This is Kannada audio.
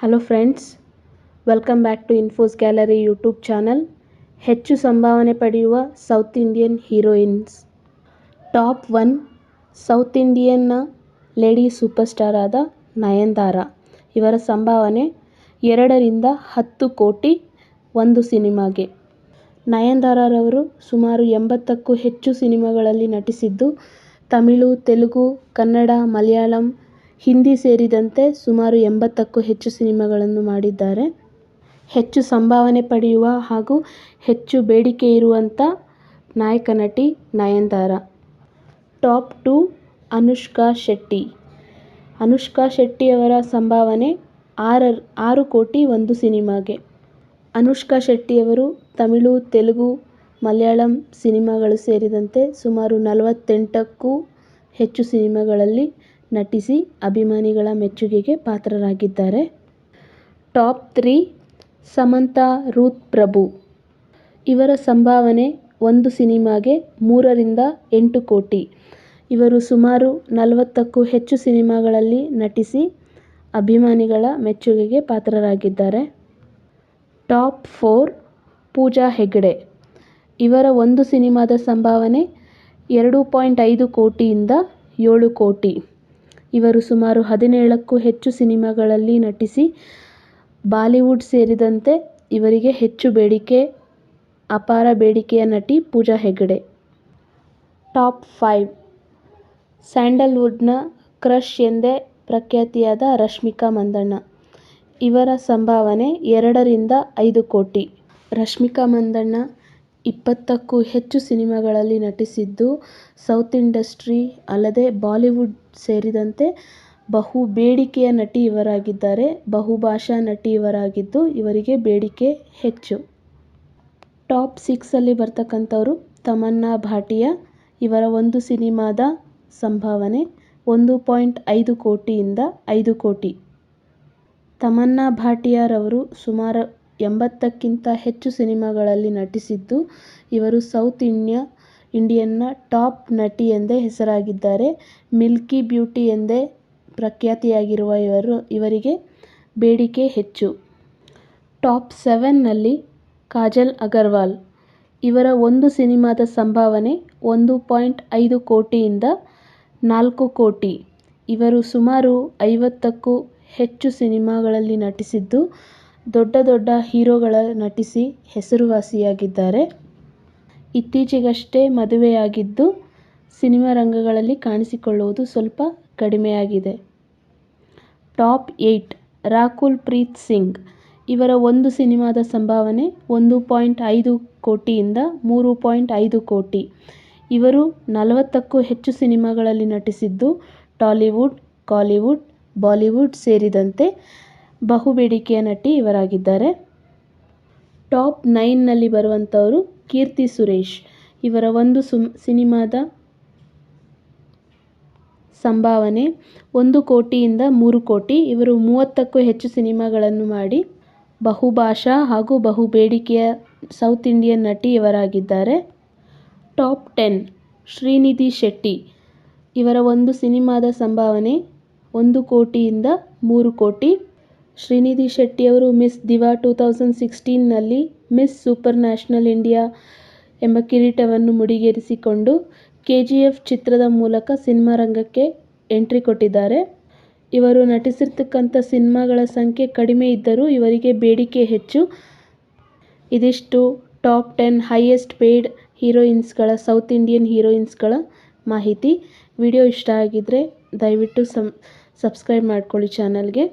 Hello friends welcome back to infos gallery YouTube channel ಹೆಚ್ಚು ಸಂಭಾವನೆ ಪಡೆಯುವ south Indian heroines top one south ಇಂಡಿಯನ್ನ lady super star ಆದ ನಯನ್ತಾರ. ಇವರ ಸಂಭಾವನೆ ಎರಡರಿಂದ ಹತ್ತು ಕೋಟಿ ಒಂದು ಸಿನಿಮಾಗೆ. ನಯನ್ತಾರರವರು ಸುಮಾರು ಎಂಬತ್ತಕ್ಕೂ ಹೆಚ್ಚು ಸಿನಿಮಾಗಳಲ್ಲಿ ನಟಿಸಿದ್ದು ತಮಿಳು, ತೆಲುಗು, ಕನ್ನಡ, ಮಲಯಾಳಂ ಹಿಂದಿ ಸೇರಿದಂತೆ ಸುಮಾರು ಎಂಬತ್ತಕ್ಕೂ ಹೆಚ್ಚು ಸಿನಿಮಾಗಳನ್ನು ಮಾಡಿದ್ದಾರೆ. ಹೆಚ್ಚು ಸಂಭಾವನೆ ಪಡೆಯುವ ಹಾಗೂ ಹೆಚ್ಚು ಬೇಡಿಕೆ ಇರುವಂಥ ನಾಯಕ ನಟಿ ನಯನ್ತಾರ. Top two Anushka Shetty. Anushka ಶೆಟ್ಟಿಯವರ ಸಂಭಾವನೆ ಆರ, ಆರು ಕೋಟಿ ಒಂದು ಸಿನಿಮಾಗೆ. ಅನುಷ್ಕಾ ಶೆಟ್ಟಿಯವರು ತಮಿಳು, ತೆಲುಗು, ಮಲಯಾಳಂ ಸಿನಿಮಾಗಳು ಸೇರಿದಂತೆ ಸುಮಾರು ನಲವತ್ತೆಂಟಕ್ಕೂ ಹೆಚ್ಚು ಸಿನಿಮಾಗಳಲ್ಲಿ ನಟಿಸಿ ಅಭಿಮಾನಿಗಳ ಮೆಚ್ಚುಗೆಗೆ ಪಾತ್ರರಾಗಿದ್ದಾರೆ. Top three Samantha, Ruth, Prabhu. ಇವರ ಸಂಭಾವನೆ ಒಂದು ಸಿನಿಮಾಗೆ ಮೂರರಿಂದ ಎಂಟು ಕೋಟಿ. ಇವರು ಸುಮಾರು ನಲವತ್ತಕ್ಕೂ ಹೆಚ್ಚು ಸಿನಿಮಾಗಳಲ್ಲಿ ನಟಿಸಿ ಅಭಿಮಾನಿಗಳ ಮೆಚ್ಚುಗೆಗೆ ಪಾತ್ರರಾಗಿದ್ದಾರೆ. Top four Pooja Hegde. ಇವರ ಒಂದು ಸಿನಿಮಾದ ಸಂಭಾವನೆ ಎರಡು ಪಾಯಿಂಟ್ ಐದು ಕೋಟಿಯಿಂದ ಏಳು ಕೋಟಿ. ಇವರು ಸುಮಾರು ಹದಿನೇಳಕ್ಕೂ ಹೆಚ್ಚು ಸಿನಿಮಾಗಳಲ್ಲಿ ನಟಿಸಿ ಬಾಲಿವುಡ್ ಸೇರಿದಂತೆ ಇವರಿಗೆ ಹೆಚ್ಚು ಬೇಡಿಕೆ, ಅಪಾರ ಬೇಡಿಕೆಯ ನಟಿ ಪೂಜಾ ಹೆಗ್ಡೆ ಟಾಪ್ ಫೈವ್. ಸ್ಯಾಂಡಲ್ವುಡ್ನ ಕ್ರಶ್ ಎಂದೇ ಪ್ರಖ್ಯಾತಿಯಾದ ರಶ್ಮಿಕಾ ಮಂದಣ್ಣ. ಇವರ ಸಂಭಾವನೆ ಎರಡರಿಂದ ಐದು ಕೋಟಿ. ರಶ್ಮಿಕಾ ಮಂದಣ್ಣ ಇಪ್ಪತ್ತಕ್ಕೂ ಹೆಚ್ಚು ಸಿನಿಮಾಗಳಲ್ಲಿ ನಟಿಸಿದ್ದು ಸೌತ್ ಇಂಡಸ್ಟ್ರಿ ಅಲ್ಲದೆ ಬಾಲಿವುಡ್ ಸೇರಿದಂತೆ ಬಹು ಬೇಡಿಕೆಯ ನಟಿ ಇವರಾಗಿದ್ದಾರೆ. ಬಹುಭಾಷಾ ನಟಿ ಇವರಾಗಿದ್ದು ಇವರಿಗೆ ಬೇಡಿಕೆ ಹೆಚ್ಚು. ಟಾಪ್ ಸಿಕ್ಸಲ್ಲಿ ಬರ್ತಕ್ಕಂಥವರು ತಮನ್ನಾ ಭಾಟಿಯಾ ಇವರ ಒಂದು ಸಿನಿಮಾದ ಸಂಭಾವನೆ ಒಂದು ಪಾಯಿಂಟ್ ಐದು ಕೋಟಿಯಿಂದ ಐದು ಕೋಟಿ. ತಮನ್ನಾ ಭಾಟಿಯಾರವರು ಸುಮಾರು ಎಂಬತ್ತಕ್ಕಿಂತ ಹೆಚ್ಚು ಸಿನಿಮಾಗಳಲ್ಲಿ ನಟಿಸಿದ್ದು, ಇವರು ಸೌತ್ ಇಂಡಿಯ, ಇಂಡಿಯನ್ನ ಟಾಪ್ ನಟಿ ಎಂದೇ ಹೆಸರಾಗಿದ್ದಾರೆ. ಮಿಲ್ಕಿ ಬ್ಯೂಟಿ ಎಂದೇ ಪ್ರಖ್ಯಾತಿಯಾಗಿರುವ ಇವರು, ಇವರಿಗೆ ಬೇಡಿಕೆ ಹೆಚ್ಚು. ಟಾಪ್ ಸೆವೆನ್ನಲ್ಲಿ ಕಾಜಲ್ ಅಗರ್ವಾಲ್, ಇವರ ಒಂದು ಸಿನಿಮಾದ ಸಂಭಾವನೆ ಒಂದು ಪಾಯಿಂಟ್ ಐದು ಕೋಟಿಯಿಂದ ನಾಲ್ಕು ಕೋಟಿ. ಇವರು ಸುಮಾರು ಐವತ್ತಕ್ಕೂ ಹೆಚ್ಚು ಸಿನಿಮಾಗಳಲ್ಲಿ ನಟಿಸಿದ್ದು ದೊಡ್ಡ ದೊಡ್ಡ ಹೀರೋಗಳ ನಟಿಸಿ ಹೆಸರುವಾಸಿಯಾಗಿದ್ದಾರೆ. ಇತ್ತೀಚೆಗಷ್ಟೇ ಮದುವೆಯಾಗಿದ್ದು, ಸಿನಿಮಾ ರಂಗಗಳಲ್ಲಿ ಕಾಣಿಸಿಕೊಳ್ಳುವುದು ಸ್ವಲ್ಪ ಕಡಿಮೆಯಾಗಿದೆ. ಟಾಪ್ ಏಯ್ಟ್ ರಾಕುಲ್ ಪ್ರೀತ್ ಸಿಂಗ್ ಇವರ ಒಂದು ಸಿನಿಮಾದ ಸಂಭಾವನೆ ಒಂದು ಪಾಯಿಂಟ್ ಐದು ಕೋಟಿಯಿಂದ ಮೂರು ಪಾಯಿಂಟ್ ಐದು ಕೋಟಿ. ಇವರು ನಲವತ್ತಕ್ಕೂ ಹೆಚ್ಚು ಸಿನಿಮಾಗಳಲ್ಲಿ ನಟಿಸಿದ್ದು ಟಾಲಿವುಡ್, ಕಾಲಿವುಡ್, ಬಾಲಿವುಡ್ ಸೇರಿದಂತೆ ಬಹುಬೇಡಿಕೆಯ ನಟಿ ಇವರಾಗಿದ್ದಾರೆ. ಟಾಪ್ ನೈನ್ನಲ್ಲಿ ಬರುವಂಥವರು ಕೀರ್ತಿ ಸುರೇಶ್. ಇವರ ಒಂದು ಸುಮ್, ಸಿನಿಮಾದ ಸಂಭಾವನೆ ಒಂದು ಕೋಟಿಯಿಂದ ಮೂರು ಕೋಟಿ. ಇವರು ಮೂವತ್ತಕ್ಕೂ ಹೆಚ್ಚು ಸಿನಿಮಾಗಳನ್ನು ಮಾಡಿ ಬಹುಭಾಷಾ ಹಾಗೂ ಬಹು ಬೇಡಿಕೆಯ ಸೌತ್ ಇಂಡಿಯನ್ ನಟಿ ಇವರಾಗಿದ್ದಾರೆ. Top ten Srinidhi Shetty. ಇವರ ಒಂದು ಸಿನಿಮಾದ ಸಂಭಾವನೆ ಒಂದು ಕೋಟಿಯಿಂದ ಮೂರು ಕೋಟಿ. ಶ್ರೀನಿಧಿ ಶೆಟ್ಟಿಯವರು ಮಿಸ್ ದಿವಾ ಟೂ ತೌಸಂಡ್ ಸಿಕ್ಸ್ಟೀನ್ನಲ್ಲಿ ಮಿಸ್ ಸೂಪರ್ ನ್ಯಾಷನಲ್ ಇಂಡಿಯಾ ಎಂಬ ಕಿರೀಟವನ್ನು ಮುಡಿಗೇರಿಸಿಕೊಂಡು ಕೆ ಜಿ ಎಫ್ ಚಿತ್ರದ ಮೂಲಕ ಸಿನಿಮಾ ರಂಗಕ್ಕೆ ಎಂಟ್ರಿ ಕೊಟ್ಟಿದ್ದಾರೆ. ಇವರು ನಟಿಸಿರ್ತಕ್ಕಂಥ ಸಿನಿಮಾಗಳ ಸಂಖ್ಯೆ ಕಡಿಮೆ ಇದ್ದರೂ ಇವರಿಗೆ ಬೇಡಿಕೆ ಹೆಚ್ಚು. ಇದಿಷ್ಟು ಟಾಪ್ ಟೆನ್ ಹೈಯೆಸ್ಟ್ ಪೇಯ್ಡ್ ಹೀರೋಯಿನ್ಸ್ಗಳ ಸೌತ್ ಇಂಡಿಯನ್ ಹೀರೋಯಿನ್ಸ್ಗಳ ಮಾಹಿತಿ. ವಿಡಿಯೋ ಇಷ್ಟ ಆಗಿದ್ದರೆ ದಯವಿಟ್ಟು ಸಮ್ ಸಬ್ಸ್ಕ್ರೈಬ್ ಮಾಡ್ಕೊಳ್ಳಿ ಚಾನಲ್ಗೆ.